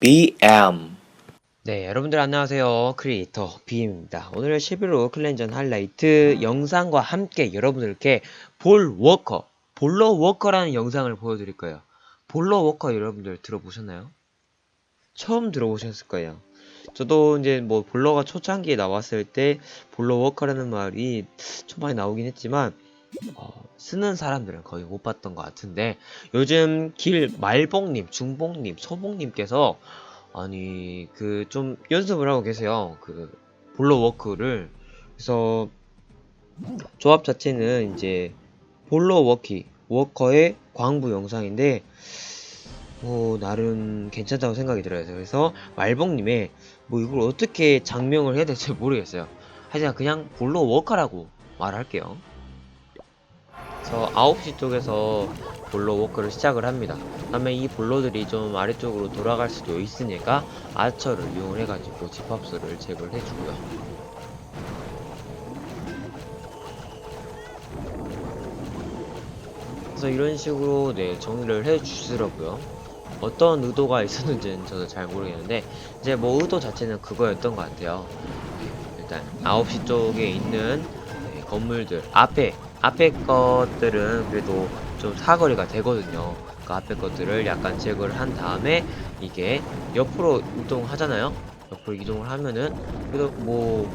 BM 네, 여러분들 안녕하세요. 크리에이터 BM입니다. 오늘은 11호 클랜전 하이라이트 영상과 함께 여러분들께 볼 워커, 볼러 워커라는 영상을 보여드릴 거예요. 볼러 워커 여러분들 들어보셨나요? 처음 들어보셨을 거예요. 저도 이제 뭐 볼러가 초창기에 나왔을 때 볼러 워커라는 말이 초반에 나오긴 했지만 어, 쓰는 사람들은 거의 못 봤던 것 같은데 요즘 길 말복님, 중복님, 소복님께서 아니 그 좀 연습을 하고 계세요. 그 볼러 워크를. 그래서 조합 자체는 이제 볼러 워키 워커의 광부 영상인데 뭐 나름 괜찮다고 생각이 들어요. 그래서 말복님의 뭐 이걸 어떻게 장명을 해야 될지 모르겠어요. 하지만 그냥 볼러 워커라고 말할게요 그래서 9시 쪽에서 볼러 워크를 시작을 합니다. 그 다음에 이 볼러들이 좀 아래쪽으로 돌아갈 수도 있으니까 아처를 이용을 해가지고 집합수를 제거를 해주고요. 그래서 이런 식으로 네 정리를 해주시더라고요. 어떤 의도가 있었는지는 저도 잘 모르겠는데 이제 뭐 의도 자체는 그거였던 것 같아요. 네, 일단 9시 쪽에 있는 네, 건물들 앞에 앞에 것들은 그래도 좀 사거리가 되거든요. 그 앞에 것들을 약간 제거를 한 다음에 이게 옆으로 이동하잖아요. 옆으로 이동을 하면은 그래도 뭐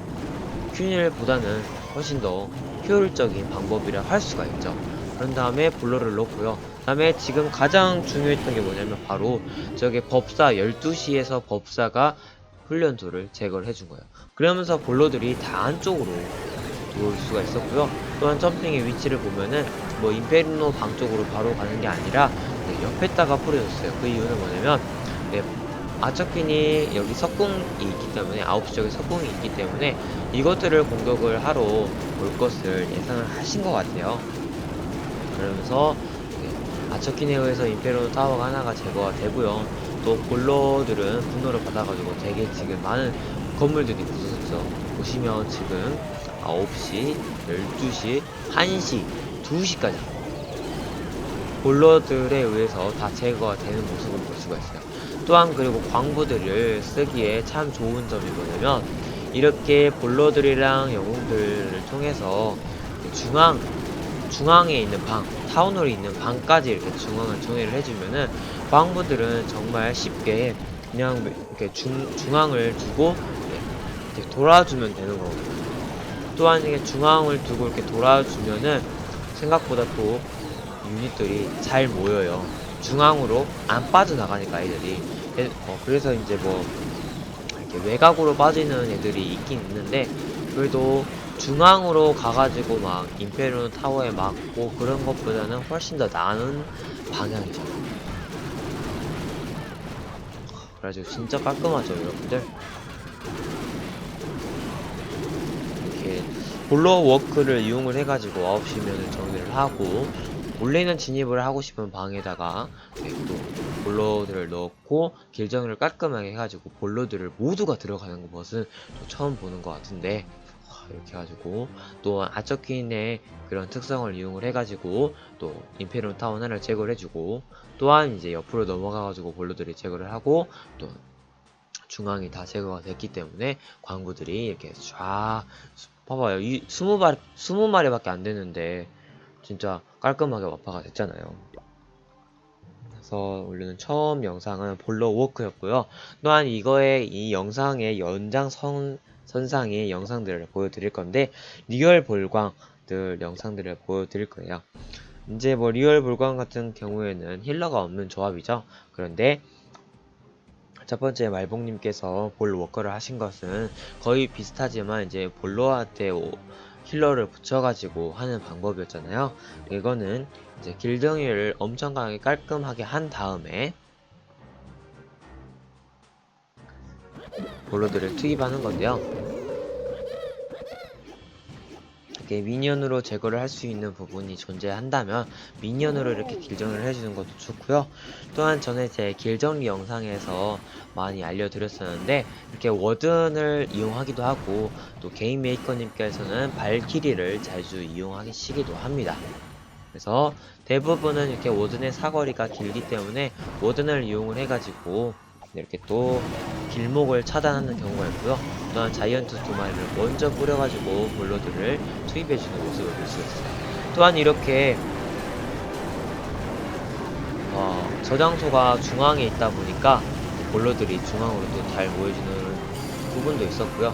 큐닐보다는 훨씬 더 효율적인 방법이라 할 수가 있죠. 그런 다음에 볼러를 넣고요. 다음에 지금 가장 중요했던 게 뭐냐면 바로 저게 법사 12시에서 법사가 훈련소를 제거를 해준 거예요. 그러면서 볼러들이 다 안쪽으로 들어올 수가 있었고요. 또한 점핑의 위치를 보면은 뭐 임페르노 방 쪽으로 바로 가는 게 아니라 네, 옆에다가 뿌려줬어요. 그 이유는 뭐냐면 네, 아처킨이 여기 석궁이 있기 때문에 9시 쪽에 석궁이 있기 때문에 이것들을 공격을 하러 올 것을 예상을 하신 것 같아요. 그러면서 네, 아처킨에 의해서 임페르노 타워가 하나가 제거가 되고요. 또 볼러들은 분노를 받아가지고 되게 지금 많은 건물들이 부서졌죠. 보시면 지금 9시, 12시, 1시, 2시까지 볼러들에 의해서 다 제거가 되는 모습을 볼 수가 있어요. 또한 그리고 광부들을 쓰기에 참 좋은 점이 뭐냐면 이렇게 볼러들이랑 영웅들을 통해서 중앙 중앙에 있는 방, 타운홀에 있는 방까지 이렇게 중앙을 정리를 해주면은 광부들은 정말 쉽게 그냥 이렇게 중, 중앙을 두고 이렇게 돌아주면 되는 거거든요. 또한 이게 중앙을 두고 이렇게 돌아주면은 생각보다 또 유닛들이 잘 모여요. 중앙으로 안 빠져나가니까 애들이. 애- 어, 그래서 이제 뭐 이렇게 외곽으로 빠지는 애들이 있긴 있는데 그래도 중앙으로 가가지고 막 임페리온 타워에 맞고 그런 것보다는 훨씬 더 나은 방향이죠. 그래가지고 진짜 깔끔하죠, 여러분들. 이렇게 볼러 워크를 이용을 해가지고 9시면을 정리를 하고 원래는 진입을 하고 싶은 방에다가 네, 또 볼러들을 넣고 길정을 깔끔하게 해가지고 볼러들을 모두가 들어가는 것은 또 처음 보는 것 같은데 와, 이렇게 해가지고 또 아처킨의 그런 특성을 이용을 해가지고 또 임페리온 타운 하나를 제거를 해주고 또한 이제 옆으로 넘어가가지고 볼러들이 제거를 하고 또 중앙이 다 제거가 됐기 때문에 광부들이 이렇게 쫙 봐봐요 이 스무 발 스무 마리밖에 안 되는데 진짜 깔끔하게 와파가 됐잖아요. 그래서 원래는 처음 영상은 볼러 워크였고요. 또한 이거의 이 영상의 연장 선 선상의 영상들을 보여드릴 건데 리얼 볼광들 영상들을 보여드릴 거예요. 이제 뭐 리얼 볼광 같은 경우에는 힐러가 없는 조합이죠. 그런데 첫 번째 말복님께서 볼 워커를 하신 것은 거의 비슷하지만 이제 볼러한테 오- 힐러를 붙여가지고 하는 방법이었잖아요. 이거는 이제 길덩이를 엄청 강하게 깔끔하게 한 다음에 볼러들을 투입하는 건데요. 이렇게 미니언으로 제거를 할 수 있는 부분이 존재한다면 미니언으로 이렇게 길정을 해주는 것도 좋고요. 또한 전에 제 길정리 영상에서 많이 알려드렸었는데 이렇게 워든을 이용하기도 하고 또 게임 메이커님께서는 발키리를 자주 이용하시기도 합니다. 그래서 대부분은 이렇게 워든의 사거리가 길기 때문에 워든을 이용을 해가지고 이렇게 또 길목을 차단하는 경우가 있고요. 또한 자이언트 두 마리를 먼저 뿌려가지고 볼러들을 투입해주는 모습을 볼 수 있어요. 또한 이렇게 어, 저장소가 중앙에 있다 보니까 볼러들이 중앙으로 또 잘 모여주는 부분도 있었고요.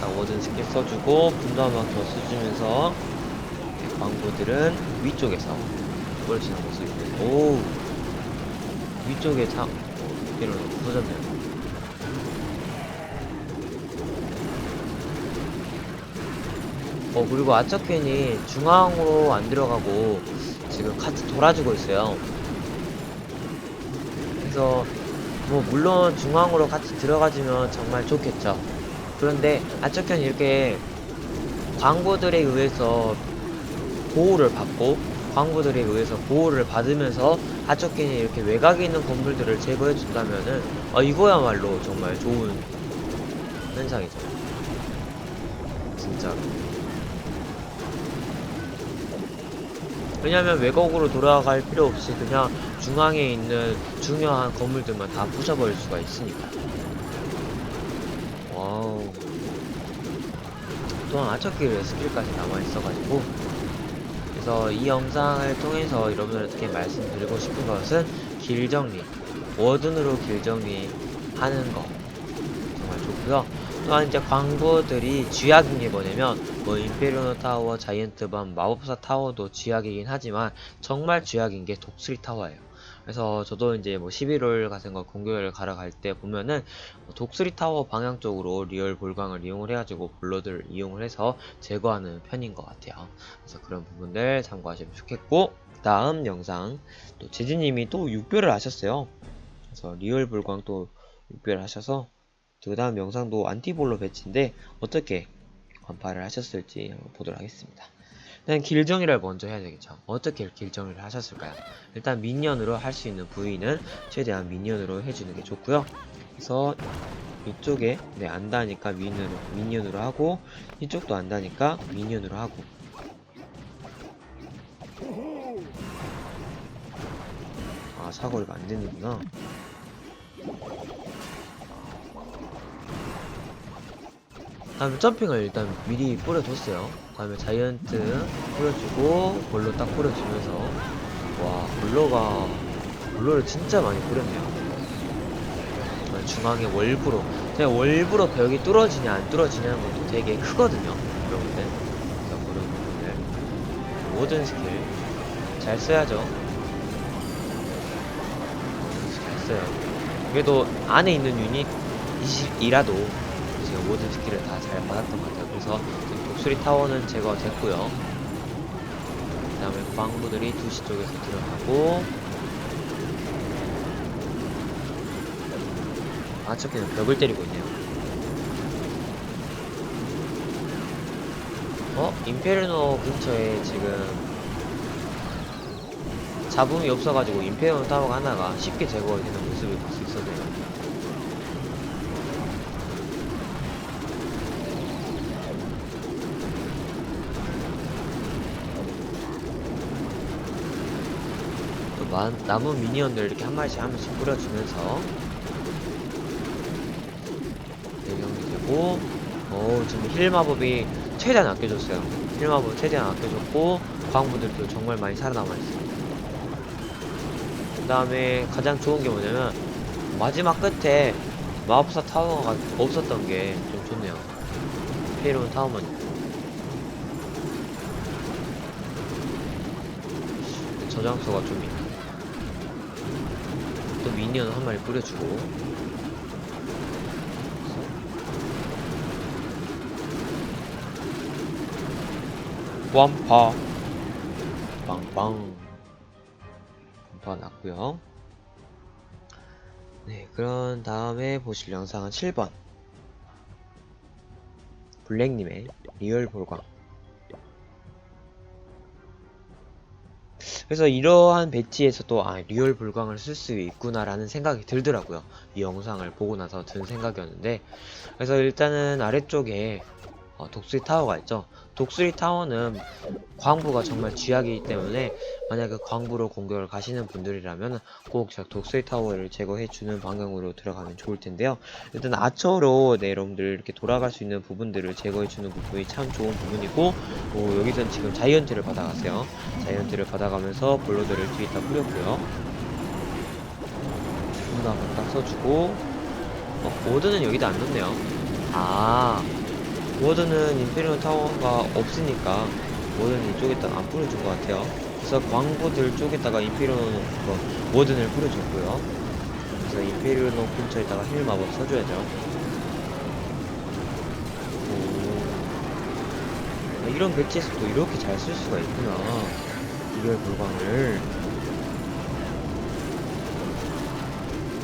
자, 워든 스킬 써주고 분도 한번 더 써주면서 광부들은 위쪽에서 뿌려지는 모습이고 오 위쪽에 참 이런 부서졌네요. 어 그리고 아처켄이 중앙으로 안 들어가고 지금 같이 돌아주고 있어요. 그래서 뭐 물론 중앙으로 같이 들어가주면 정말 좋겠죠. 그런데 아처켄이 이렇게 광고들에 의해서 보호를 받고 광부들에 의해서 보호를 받으면서 하척킨이 이렇게 외곽에 있는 건물들을 제거해 준다면은 아 이거야말로 정말 좋은 현상이죠. 진짜로. 왜냐면 외곽으로 돌아갈 필요 없이 그냥 중앙에 있는 중요한 건물들만 다 부셔버릴 수가 있으니까. 와우. 또한 아처키의 스킬까지 남아있어가지고 그래서 이 영상을 통해서 여러분들께 말씀드리고 싶은 것은 길 정리, 워든으로 길 정리 하는 거 정말 좋고요. 또한 이제 광고들이 쥐약인 게 뭐냐면 뭐 임페리오노 타워, 자이언트 밤, 마법사 타워도 쥐약이긴 하지만 정말 쥐약인 게 독수리 타워예요. 그래서 저도 이제 뭐 11월 같은 거 공교회를 가러 갈때 보면은 독수리 타워 방향 쪽으로 리얼 볼광을 이용을 해가지고 블러드를 이용을 해서 제거하는 편인 것 같아요. 그래서 그런 부분들 참고하시면 좋겠고 다음 영상 또 재진님이 또 6별을 하셨어요. 그래서 리얼 볼광 또 6별 하셔서 그 다음 영상도 안티볼로 배치인데 어떻게 관파를 하셨을지 한번 보도록 하겠습니다. 일단 길정리를 먼저 해야 되겠죠. 어떻게 길정리를 하셨을까요? 일단 미니언으로 할 수 있는 부위는 최대한 미니언으로 해주는 게 좋고요. 그래서 이쪽에 네 안다니까 미니언으로, 미니언으로 하고 이쪽도 안다니까 미니언으로 하고 아 사거리가 안 되는구나. 다음에 점핑을 일단 미리 뿌려줬어요. 다음에 자이언트 뿌려주고 볼로 딱 뿌려주면서 와 볼로가 볼로를 진짜 많이 뿌렸네요. 정말 중앙에 월부로 제가 월부로 벽이 뚫어지냐 안 뚫어지냐는 것도 되게 크거든요. 여러분들 그래서 그런 부분을 모든 스킬 잘 써야죠. 잘 써요. 그래도 안에 있는 유닛 이라도 제가 모든 스킬을 다 잘 받았던 것 같아요. 그래서 수리 타워는 제거됐고요. 그 다음에 광부들이 2시 쪽에서 들어가고 아처키는 벽을 때리고 있네요. 어? 임페르노 근처에 지금 잡음이 없어가지고 임페르노 타워가 하나가 쉽게 제거되는 모습을 볼 수 있었네요. 또 마- 남은 미니언들 이렇게 한 마리씩 한 마리씩 뿌려주면서 대경되고 어 지금 힐 마법이 최대한 아껴줬어요. 힐 마법 최대한 아껴줬고 광부들도 정말 많이 살아남아 있어요. 그 다음에 가장 좋은 게 뭐냐면 마지막 끝에 마법사 타워가 없었던 게 좀 좋네요. 페이로운 타워만 저장소가 좀 있네 또 미니언 한 마리 뿌려주고. 완파. 빵빵. 완파 났고요. 네 그런 다음에 보실 영상은 7번. 블랙님의 리얼 볼광 그래서 이러한 배치에서도 아 리얼 불광을 쓸 수 있구나라는 생각이 들더라고요. 이 영상을 보고 나서 든 생각이었는데 그래서 일단은 아래쪽에 어, 독수리 타워가 있죠. 독수리 타워는 광부가 정말 쥐약이기 때문에 만약에 광부로 공격을 가시는 분들이라면 꼭저 독수리 타워를 제거해주는 방향으로 들어가면 좋을 텐데요. 일단 아처로 네, 여러분들 이렇게 돌아갈 수 있는 부분들을 제거해주는 부분이 참 좋은 부분이고 어, 여기선 지금 자이언트를 받아갔어요. 자이언트를 받아가면서 볼로드를 뒤에 다 뿌렸고요. 분당 딱 써주고 어, 워드는 여기다 안 넣네요. 아 워드는 임페리온 타워가 없으니까 워드는 이쪽에다 안 뿌려준 것 같아요. 그래서 광부들 쪽에다가 임페리온 뭐, 워든을 뿌려줬고요. 그래서 임페리온 근처에다가 힐 마법 써줘야죠. 오. 아, 이런 또 이렇게 잘 쓸 수가 있구나. 이별 불광을.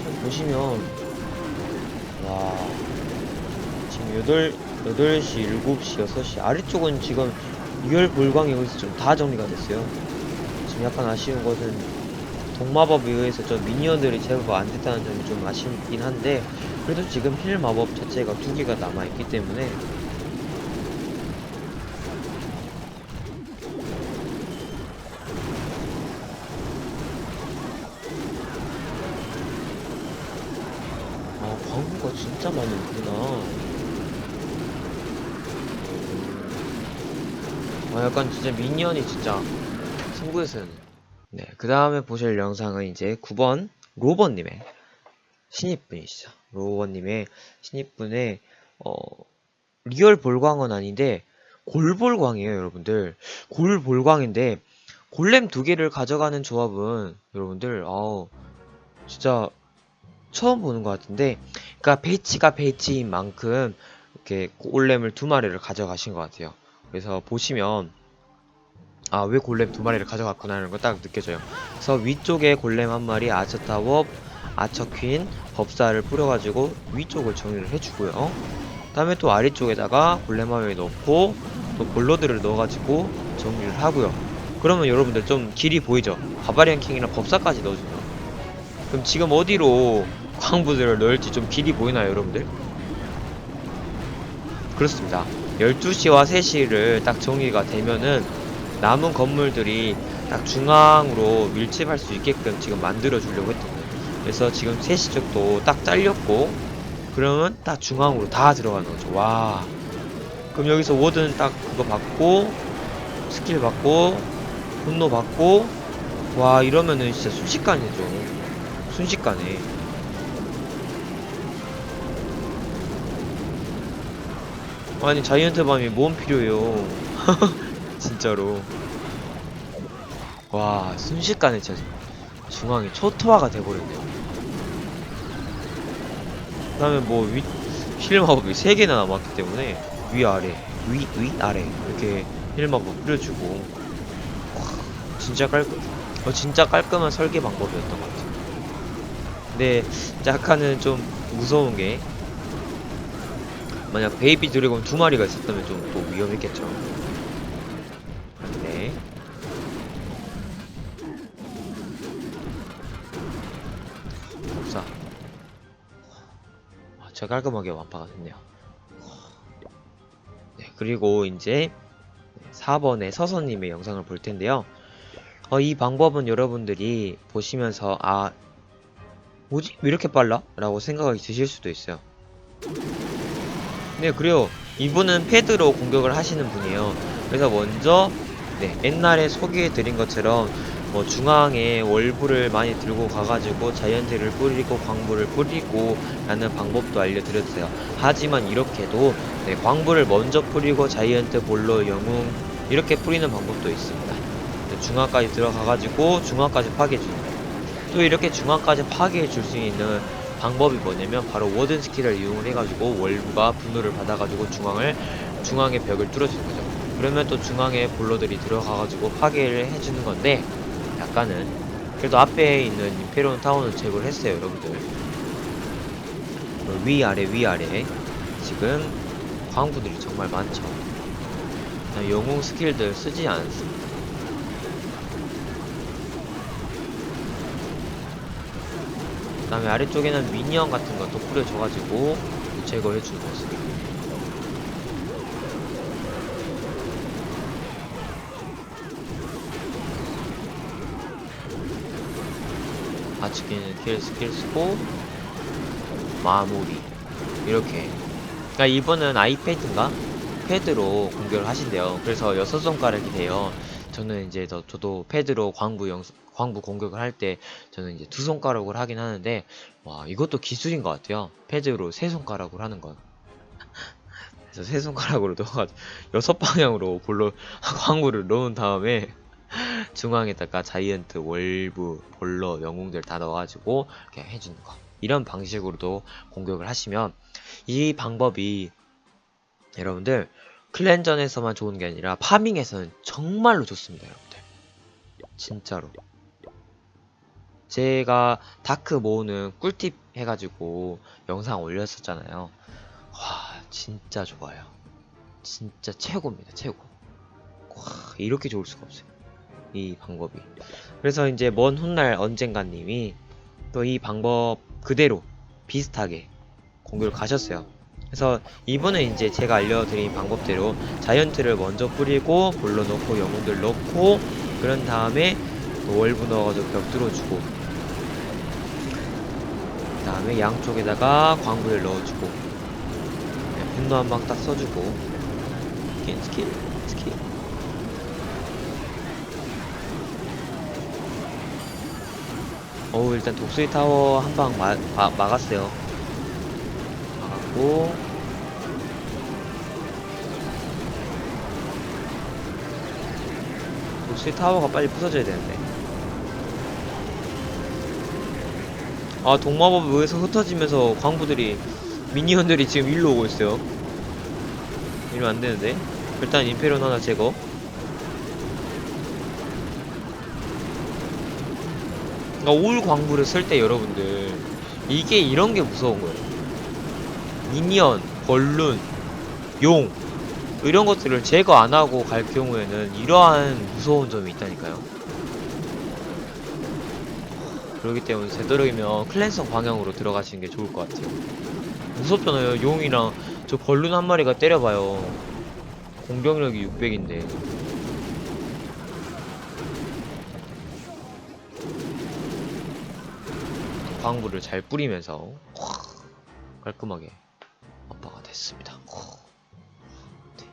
좀 보시면, 와. 지금 8, 8시, 7시, 6시. 아래쪽은 지금 유혈 불광이 여기서 좀 다 정리가 됐어요. 지금 약간 아쉬운 것은 동마법에 의해서 저 미니언들이 제거가 안 됐다는 점이 좀 아쉽긴 한데 그래도 지금 힐 마법 자체가 두 개가 남아있기 때문에 아 광고가 진짜 많이 있구나 아 약간 진짜 미니언이 진짜 승부에서는 네, 그 다음에 보실 영상은 이제 9번 로버님의 신입분이시죠. 로버님의 신입분의 어, 리얼 볼광은 아닌데 골볼광이에요, 여러분들. 골볼광인데 골렘 두 개를 가져가는 조합은 여러분들 아우 진짜 처음 보는 것 같은데 그러니까 배치가 배치인 만큼 이렇게 골렘을 두 마리를 가져가신 것 같아요. 그래서 보시면 아 왜 골렘 두 마리를 가져갔구나 하는 거 딱 느껴져요. 그래서 위쪽에 골렘 한 마리 아처 타워 아처 퀸 법사를 뿌려가지고 위쪽을 정리를 해주고요. 다음에 또 아래쪽에다가 골렘 한 마리 넣고 또 볼로드를 넣어가지고 정리를 하고요. 그러면 여러분들 좀 길이 보이죠? 바바리안 킹이랑 법사까지 넣어주면. 그럼 지금 어디로 광부들을 넣을지 좀 길이 보이나요 여러분들? 그렇습니다. 12시와 3시를 딱 정리가 되면은 남은 건물들이 딱 중앙으로 밀집할 수 있게끔 지금 만들어 주려고 했거든요. 그래서 지금 3시 쪽도 딱 잘렸고 그러면 딱 중앙으로 다 들어가는 거죠. 와. 그럼 여기서 워든 딱 그거 받고 스킬 받고 분노 받고 와 이러면은 진짜 순식간이죠. 순식간에. 아니 자이언트 밤이 뭔 필요해요. 진짜로. 와 순식간에 진짜 중앙이 초토화가 돼버렸네요. 그 다음에 뭐 위 힐 마법이 3개나 남았기 때문에 위아래 위 위 아래 이렇게 힐 마법 뿌려주고 와, 진짜 깔끔 어, 진짜 깔끔한 설계 방법이었던 것 같아요. 근데 약간은 좀 무서운 게 만약 베이비 드래곤 두 마리가 있었다면 좀 또 위험했겠죠. 깔끔하게 완파가 됐네요. 네, 그리고 이제 4번의 서서님의 영상을 볼 텐데요. 어, 이 방법은 여러분들이 보시면서 아 뭐지? 왜 이렇게 빨라? 라고 생각이 드실 수도 있어요. 네, 그래요. 이분은 패드로 공격을 하시는 분이에요. 그래서 먼저 네, 옛날에 소개해드린 것처럼 뭐 중앙에 월부를 많이 들고 가가지고 자이언트를 뿌리고 광부를 뿌리고 라는 방법도 알려드렸어요. 하지만 이렇게도 네, 광부를 먼저 뿌리고 자이언트 볼로 영웅 이렇게 뿌리는 방법도 있습니다. 네, 중앙까지 들어가가지고 중앙까지 거예요. 또 이렇게 중앙까지 파괴해 줄 수 있는 방법이 뭐냐면 바로 워든 스킬을 이용을 해가지고 월부가 분노를 받아가지고 중앙을 중앙의 벽을 뚫어주는 거죠. 그러면 또 중앙에 볼로들이 들어가가지고 파괴를 해주는 건데 약간은. 그래도 앞에 있는 임페리온 타워는 제거를 했어요 여러분들. 뭐 위아래 위아래. 지금 광부들이 정말 많죠. 영웅 스킬들 쓰지 않습니다. 그 다음에 아래쪽에는 미니언 같은 것도 뿌려줘가지고 제거해주는 모습 아츠키는 킬 스킬 쓰고 마무리. 이렇게. 그러니까 이번은 아이패드인가? 패드로 공격을 하신대요. 그래서 여섯 손가락이 돼요. 저는 이제 더, 저도 패드로 광부 영 광부 공격을 할 때 저는 이제 두 손가락으로 하긴 하는데 와 이것도 기술인 것 같아요. 패드로 세 손가락으로 하는 건. 그래서 세 손가락으로 넣어가지고 여섯 방향으로 볼로 광부를 넣은 다음에 중앙에다가 자이언트, 월브, 볼러, 영웅들 다 넣어가지고 이렇게 해주는 거. 이런 방식으로도 공격을 하시면 이 방법이 여러분들 클랜전에서만 좋은 게 아니라 파밍에서는 정말로 좋습니다, 여러분들. 진짜로. 제가 다크 모으는 꿀팁 해가지고 영상 올렸었잖아요. 와, 진짜 좋아요. 진짜 최고입니다, 최고. 와, 이렇게 좋을 수가 없어요. 이 방법이. 그래서 이제 먼 훗날 언젠가님이 또 이 방법 그대로 비슷하게 공격을 가셨어요. 그래서 이번에 이제 제가 알려드린 방법대로 자이언트를 먼저 뿌리고 볼로 넣고 영웅들 넣고 그런 다음에 또 월브 넣어가지고 벽 뚫어주고 그 다음에 양쪽에다가 광부를 넣어주고 분노 한 방 딱 써주고 스킬 스킬 스킬 어우 일단 독수리 타워 한 방 막았어요. 막았고. 독수리 타워가 빨리 부서져야 되는데. 아 동마법 의에서 흩어지면서 광부들이 미니언들이 지금 일로 오고 있어요. 이러면 안되는데. 일단 임페리온 하나 제거 그러니까 올 광부를 쓸 때 여러분들 이게 이런 게 무서운 거예요. 미니언, 벌룬, 용 이런 것들을 제거 안 하고 갈 경우에는 이러한 무서운 점이 있다니까요. 그렇기 때문에 되도록이면 클랜성 방향으로 들어가시는 게 좋을 것 같아요. 무섭잖아요. 용이랑 저 벌룬 한 마리가 때려봐요. 공격력이 600인데. 광부를 잘 뿌리면서 확 깔끔하게 아빠가 됐습니다. 네.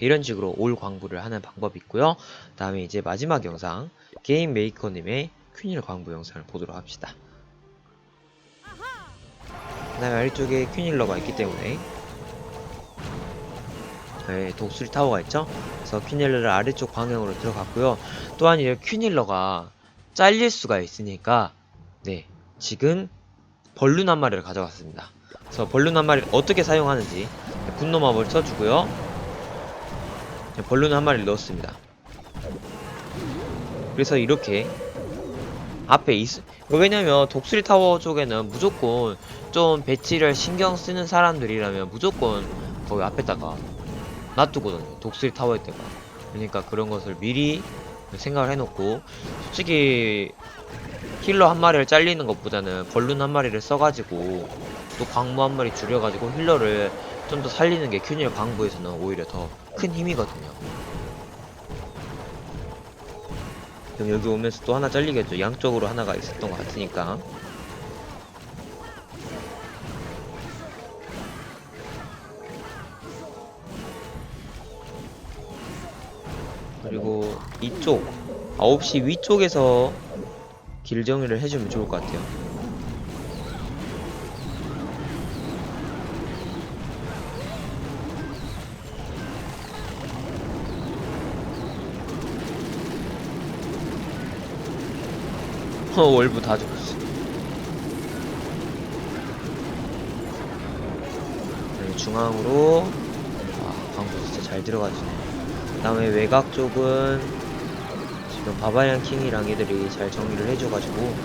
이런 식으로 올 광부를 하는 방법이 있고요. 다음에 이제 마지막 영상 게임 메이커님의 퀸일 광부 영상을 보도록 합시다. 그 다음에 아래쪽에 퀸힐러가 있기 때문에 네, 독수리 타워가 있죠? 그래서 퀸힐러를 아래쪽 방향으로 들어갔고요. 또한 이 퀸힐러가 잘릴 수가 있으니까 네, 지금 벌룬 한 마리를 가져갔습니다. 그래서 벌룬 한 마리를 어떻게 사용하는지 분노 마법을 써주고요. 네, 벌룬 한 마리를 넣었습니다. 그래서 이렇게 앞에 있 왜냐면 독수리 타워 쪽에는 무조건 좀 배치를 신경 쓰는 사람들이라면 무조건 거기 앞에다가 놔두거든요. 독수리 타워에 때가. 그러니까 그런 것을 미리 생각을 해놓고 솔직히 힐러 한 마리를 잘리는 것보다는 벌룬 한 마리를 써가지고 또 광무 한 마리 줄여가지고 힐러를 좀 더 살리는 게 큐니얼 광부에서는 오히려 더 큰 힘이거든요. 그럼 여기 오면서 또 하나 잘리겠죠. 양쪽으로 하나가 있었던 것 같으니까. 그리고 이쪽 9시 위쪽에서 길 정리를 해주면 좋을 것 같아요. 어, 월부 다 죽었어. 중앙으로 아, 광고 진짜 잘 들어가지네. 그 다음에 외곽 쪽은 바바리안 킹이랑 애들이 잘 정리를 해줘가지고.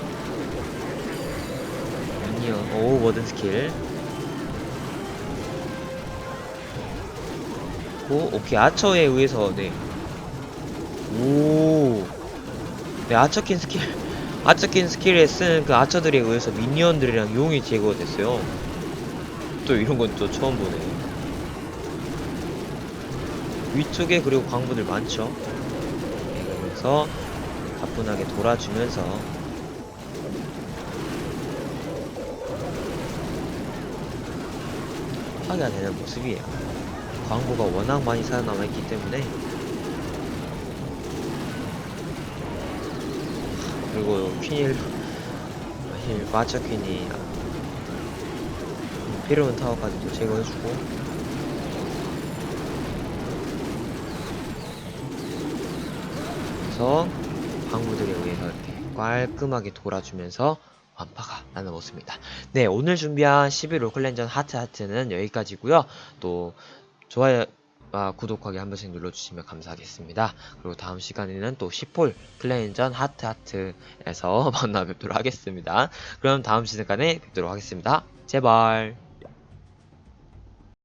미니언 오 워든 스킬. 오 오케이 아처에 의해서 네오네 네, 아처킨 스킬. 아처킨 스킬에 쓴 그 아처들에 의해서 미니언들이랑 용이 제거가 됐어요. 또 이런 건 또 처음 보네. 위쪽에 그리고 광부들 많죠 돌아가면서 가뿐하게 돌아주면서 파괴가 되는 모습이에요. 광고가 워낙 많이 살아남아 있기 때문에 그리고 퀸일 마차 퀸이 피로운 타워까지도 제거해주고 그래서 광부들에 의해서 이렇게 깔끔하게 돌아주면서 완파가 나는 모습입니다. 네, 오늘 준비한 11 로클랜전 하트 하트는 여기까지고요. 또 좋아요, 아, 구독하기 한 번씩 눌러주시면 감사하겠습니다. 그리고 다음 시간에는 또 10홀 클랜전 하트 하트에서 만나 뵙도록 하겠습니다. 그럼 다음 시간에 뵙도록 하겠습니다. 제발.